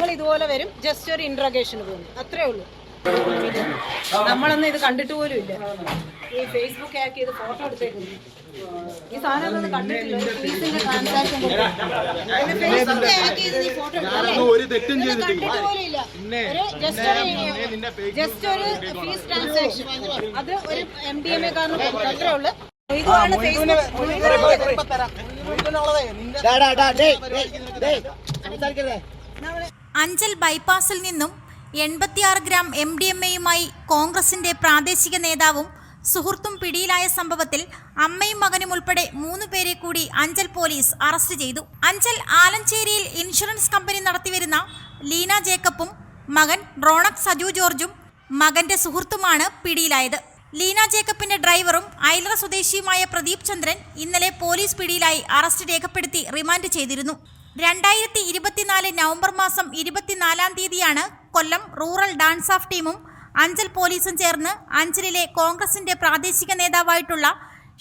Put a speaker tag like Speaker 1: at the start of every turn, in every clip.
Speaker 1: ഞങ്ങൾ ഇതുപോലെ വരും. ജസ്റ്റ് ഒരു ഇൻട്രോഗേഷന് പോകും അത്രേ ഉള്ളൂ. നമ്മളൊന്നും ഇത് കണ്ടിട്ട് പോലും ഇല്ല. ഈ ഫേസ്ബുക്ക് ഹാക്ക് ചെയ്ത് ഫോട്ടോ എടുത്തേക്കുന്നു. ഈ സാധനം ഒന്നും കണ്ടിട്ടില്ല. ഫീസിന്റെ ട്രാൻസാക്ഷൻ ഫേസ്ബുക്ക് ഹാക്ക് ചെയ്ത് നീ ഫോട്ടോ കണ്ടിട്ട് പോലും ഇല്ല. ഒരു ജസ്റ്റ് ഒരു ജസ്റ്റ് ഒരു ഫീസ് ട്രാൻസാക്ഷൻ അത് ഒരു എം ഡി എം എ കാരണം അത്രേ ഉള്ളൂ. ഇതാണ്
Speaker 2: അഞ്ചൽ ബൈപ്പാസിൽ നിന്നും എൺപത്തിയാറ് ഗ്രാം എം ഡി എം എയുമായി കോൺഗ്രസിന്റെ പ്രാദേശിക നേതാവും സുഹൃത്തും പിടിയിലായ സംഭവത്തിൽ അമ്മയും മകനും ഉൾപ്പെടെ മൂന്ന് പേരെ കൂടി അഞ്ചൽ പോലീസ് അറസ്റ്റ് ചെയ്തു. അഞ്ചൽ ആലഞ്ചേരിയിൽ ഇൻഷുറൻസ് കമ്പനി നടത്തിവരുന്ന ലീന ജേക്കബും മകൻ റോണക് സജു ജോർജും മകന്റെ സുഹൃത്തുമാണ് പിടിയിലായത്. ലീന ജേക്കബിന്റെ ഡ്രൈവറും ഐലറ സ്വദേശിയുമായ പ്രദീപ് ചന്ദ്രൻ ഇന്നലെ പോലീസ് പിടിയിലായി അറസ്റ്റ് രേഖപ്പെടുത്തി റിമാൻഡ് ചെയ്തിരുന്നു. രണ്ടായിരത്തി ഇരുപത്തിനാല് നവംബർ മാസം ഇരുപത്തിനാലാം തീയതിയാണ് കൊല്ലം റൂറൽ ഡാൻസ് ഓഫ് ടീമും അഞ്ചൽ പോലീസും ചേർന്ന് അഞ്ചലിലെ കോൺഗ്രസിന്റെ പ്രാദേശിക നേതാവായിട്ടുള്ള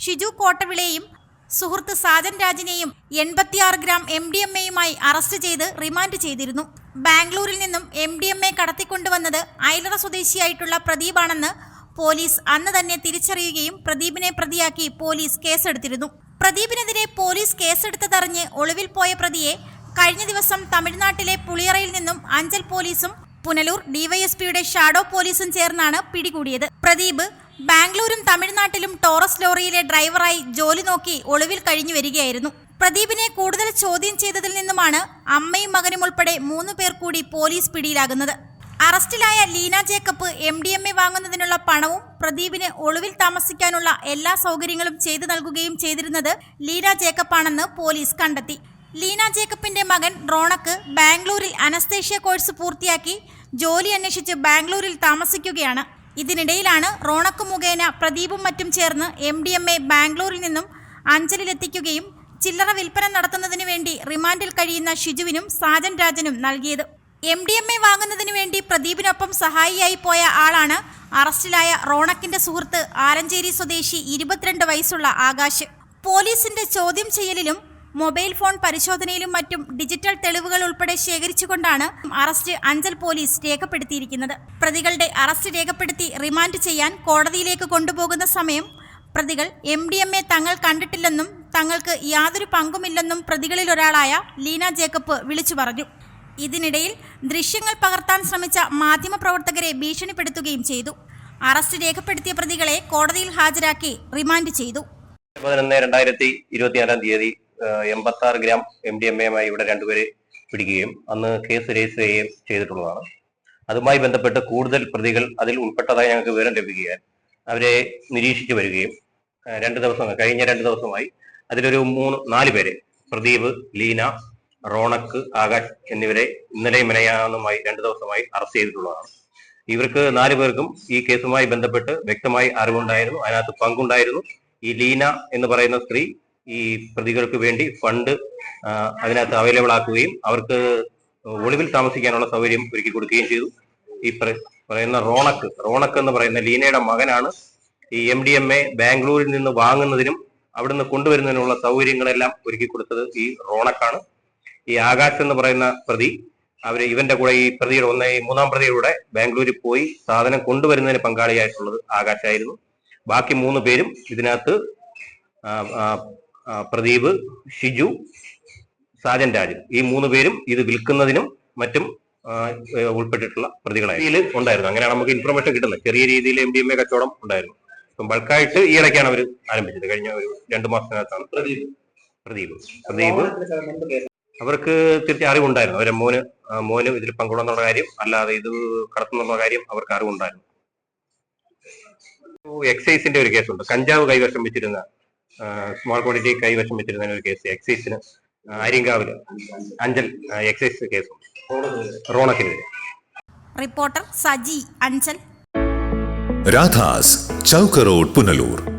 Speaker 2: ഷിജു കോട്ടവിളയെയും സുഹൃത്ത് സാജൻ രാജിനെയും എൺപത്തിയാറ് ഗ്രാം എം ഡി എം എയുമായി അറസ്റ്റ് ചെയ്ത് റിമാൻഡ് ചെയ്തിരുന്നു. ബാംഗ്ലൂരിൽ നിന്നും എം ഡി എം എ കടത്തിക്കൊണ്ടുവന്നത് ഐലറ സ്വദേശിയായിട്ടുള്ള പ്രദീപാണെന്ന് പോലീസ് അന്ന് തന്നെ തിരിച്ചറിയുകയും പ്രദീപിനെ പ്രതിയാക്കി പോലീസ് കേസെടുത്തിരുന്നു. പ്രദീപിനെതിരെ പോലീസ് കേസെടുത്തതറിഞ്ഞ് ഒളിവിൽ പോയ പ്രതിയെ കഴിഞ്ഞ ദിവസം തമിഴ്നാട്ടിലെ പുളിയറയിൽ നിന്നും അഞ്ചൽ പോലീസും പുനലൂർ ഡിവൈഎസ്പിയുടെ ഷാഡോ പോലീസും ചേർന്നാണ് പിടികൂടിയത്. പ്രദീപ് ബാംഗ്ലൂരും തമിഴ്നാട്ടിലും ടോറസ് ലോറിയിലെ ഡ്രൈവറായി ജോലി നോക്കി ഒളിവിൽ കഴിഞ്ഞു വരികയായിരുന്നു. പ്രദീപിനെ കൂടുതൽ ചോദ്യം ചെയ്തതിൽ നിന്നുമാണ് അമ്മയും മകനും ഉൾപ്പെടെ മൂന്ന് പേർ കൂടി പോലീസ് പിടിയിലാകുന്നത്. അറസ്റ്റിലായ Leena Jacob M D M A വാങ്ങുന്നതിനുള്ള പണവും പ്രദീപിന് ഒളിവിൽ താമസിക്കാനുള്ള എല്ലാ സൗകര്യങ്ങളും ചെയ്തു നൽകുകയും ചെയ്തിരുന്നത് ലീന ജേക്കബാണെന്ന് പോലീസ് കണ്ടെത്തി. ലീന ജേക്കബിന്റെ മകൻ റോണക്ക് ബാംഗ്ലൂരിൽ അനസ്തേഷ്യ കോഴ്സ് പൂർത്തിയാക്കി ജോലി അന്വേഷിച്ച് ബാംഗ്ലൂരിൽ താമസിക്കുകയാണ്. ഇതിനിടയിലാണ് റോണക്ക് മുഖേന പ്രദീപും മറ്റും ചേർന്ന് എം ഡി എം എ ബാംഗ്ലൂരിൽ നിന്നും അഞ്ചലിലെത്തിക്കുകയും ചില്ലറ വിൽപ്പന നടത്തുന്നതിനു വേണ്ടി റിമാൻഡിൽ കഴിയുന്ന ഷിജുവിനും സാജൻ രാജനും നൽകിയത്. എം ഡി എം എ വാങ്ങുന്നതിന് വേണ്ടി പ്രദീപിനൊപ്പം സഹായിയായി പോയ ആളാണ് അറസ്റ്റിലായ റോണക്കിന്റെ സുഹൃത്ത് ആലഞ്ചേരി സ്വദേശി ഇരുപത്തിരണ്ട് വയസ്സുള്ള ആകാശ്. പോലീസിന്റെ ചോദ്യം ചെയ്യലിലും മൊബൈൽ ഫോൺ പരിശോധനയിലും മറ്റും ഡിജിറ്റൽ തെളിവുകൾ ഉൾപ്പെടെ ശേഖരിച്ചുകൊണ്ടാണ് അറസ്റ്റ് അഞ്ചൽ പോലീസ് രേഖപ്പെടുത്തിയിരിക്കുന്നത്. പ്രതികളുടെ അറസ്റ്റ് രേഖപ്പെടുത്തി റിമാൻഡ് ചെയ്യാൻ കോടതിയിലേക്ക് കൊണ്ടുപോകുന്ന സമയം പ്രതികൾ എം ഡി എം എ തങ്ങൾ കണ്ടിട്ടില്ലെന്നും തങ്ങൾക്ക് യാതൊരു പങ്കുമില്ലെന്നും പ്രതികളിൽ ഒരാളായ ലീന ജേക്കബ് വിളിച്ചു പറഞ്ഞു. ഇതിനിടയിൽ ദൃശ്യങ്ങൾ പകർത്താൻ ശ്രമിച്ച മാധ്യമപ്രവർത്തകരെ ഭീഷണിപ്പെടുത്തുകയും ചെയ്തു. അറസ്റ്റ് രേഖപ്പെടുത്തിയ പ്രതികളെ കോടതിയിൽ ഹാജരാക്കി റിമാൻഡ് ചെയ്തു.
Speaker 3: പതിനൊന്ന് രണ്ടായിരത്തി ഇരുപത്തിനാലാം തീയതി എൺപത്തി ആറ് ഗ്രാം എം ഡി എം എമായി ഇവിടെ രണ്ടുപേരെ പിടിക്കുകയും അന്ന് കേസ് രജിസ്റ്റർ ചെയ്യുകയും ചെയ്തിട്ടുള്ളതാണ്. അതുമായി ബന്ധപ്പെട്ട് കൂടുതൽ പ്രതികൾ അതിൽ ഉൾപ്പെട്ടതായി ഞങ്ങൾക്ക് വിവരം ലഭിക്കുകയാൽ അവരെ നിരീക്ഷിച്ചു വരികയും രണ്ട് ദിവസം കഴിഞ്ഞ രണ്ട് ദിവസമായി അതിലൊരു മൂന്ന് നാല് പേരെ പ്രദീപ് ലീന റോണക്ക് ആകാശ് എന്നിവരെ ഇന്നലെ മിനയാന്നുമായി രണ്ടു ദിവസമായി അറസ്റ്റ് ചെയ്തിട്ടുള്ളതാണ്. ഇവർക്ക് നാലു പേർക്കും ഈ കേസുമായി ബന്ധപ്പെട്ട് വ്യക്തമായി അറിവുണ്ടായിരുന്നു. അതിനകത്ത് പങ്കുണ്ടായിരുന്നു. ഈ ലീന എന്ന് പറയുന്ന സ്ത്രീ ഈ പ്രതികൾക്ക് വേണ്ടി ഫണ്ട് അതിനകത്ത് അവൈലബിൾ ആക്കുകയും അവർക്ക് ഒളിവിൽ താമസിക്കാനുള്ള സൗകര്യം ഒരുക്കി കൊടുക്കുകയും ചെയ്തു. ഈ പറയുന്ന റോണക്ക് റോണക്ക് എന്ന് പറയുന്ന ലീനയുടെ മകനാണ് ഈ എം ഡി എം എ ബാംഗ്ലൂരിൽ നിന്ന് വാങ്ങുന്നതിനും അവിടുന്ന് കൊണ്ടുവരുന്നതിനുള്ള സൗകര്യങ്ങളെല്ലാം ഒരുക്കി കൊടുത്തത് ഈ റോണക്കാണ്. ഈ ആകാശ് എന്ന് പറയുന്ന പ്രതി അവർ ഇവന്റെ കൂടെ ഈ പ്രതിയുടെ ഒന്ന് ഈ മൂന്നാം പ്രതിയുടെ ബാംഗ്ലൂരിൽ പോയി സാധനം കൊണ്ടുവരുന്നതിന് പങ്കാളിയായിട്ടുള്ളത് ആകാശായിരുന്നു ബാക്കി മൂന്ന് പേരും ഇതിനകത്ത് പ്രദീപ് ഷിജു സാജൻ രാജൻ ഈ മൂന്ന് പേരും ഇത് വിൽക്കുന്നതിനും മറ്റും ഉൾപ്പെട്ടിട്ടുള്ള പ്രതികളായി ഇതിൽ ഉണ്ടായിരുന്നു. അങ്ങനെയാണ് നമുക്ക് ഇൻഫർമേഷൻ കിട്ടുന്നത്. ചെറിയ രീതിയിൽ എം ഡി എം എ കച്ചവടം ഉണ്ടായിരുന്നു. അപ്പം ബൾക്കായിട്ട് ഈ ഇടയ്ക്കാണ് അവർ ആരംഭിച്ചത്. കഴിഞ്ഞ ഒരു രണ്ടു മാസത്തിനകത്താണ് പ്രദീപ്. പ്രദീപ്. പ്രദീപ്. അവർക്ക് തീർച്ചയായും അറിവുണ്ടായിരുന്നു. അവരെ മോന് മോന് ഇതിൽ പങ്കുണ്ടെന്നുള്ള കാര്യം അല്ലാതെ ഇത് കടത്തുന്നുള്ള കാര്യം അവർക്ക് അറിവുണ്ടായിരുന്നു. എക്സൈസിന്റെ ഒരു കേസുണ്ട്. കഞ്ചാവ് കൈവശം വെച്ചിരുന്ന സ്മോൾ ക്വാണ്ടിറ്റി കൈവശം വെച്ചിരുന്ന ഒരു കേസ് എക്സൈസിന് ആര്യങ്കാവിൽ അഞ്ചൽ എക്സൈസ് കേസുണ്ട്. റോണക്കിനെതിരെ.
Speaker 2: റിപ്പോർട്ടർ സജി അഞ്ചൽ.
Speaker 4: രാധാസ് ചൗക്കറോഡ് പുനലൂർ.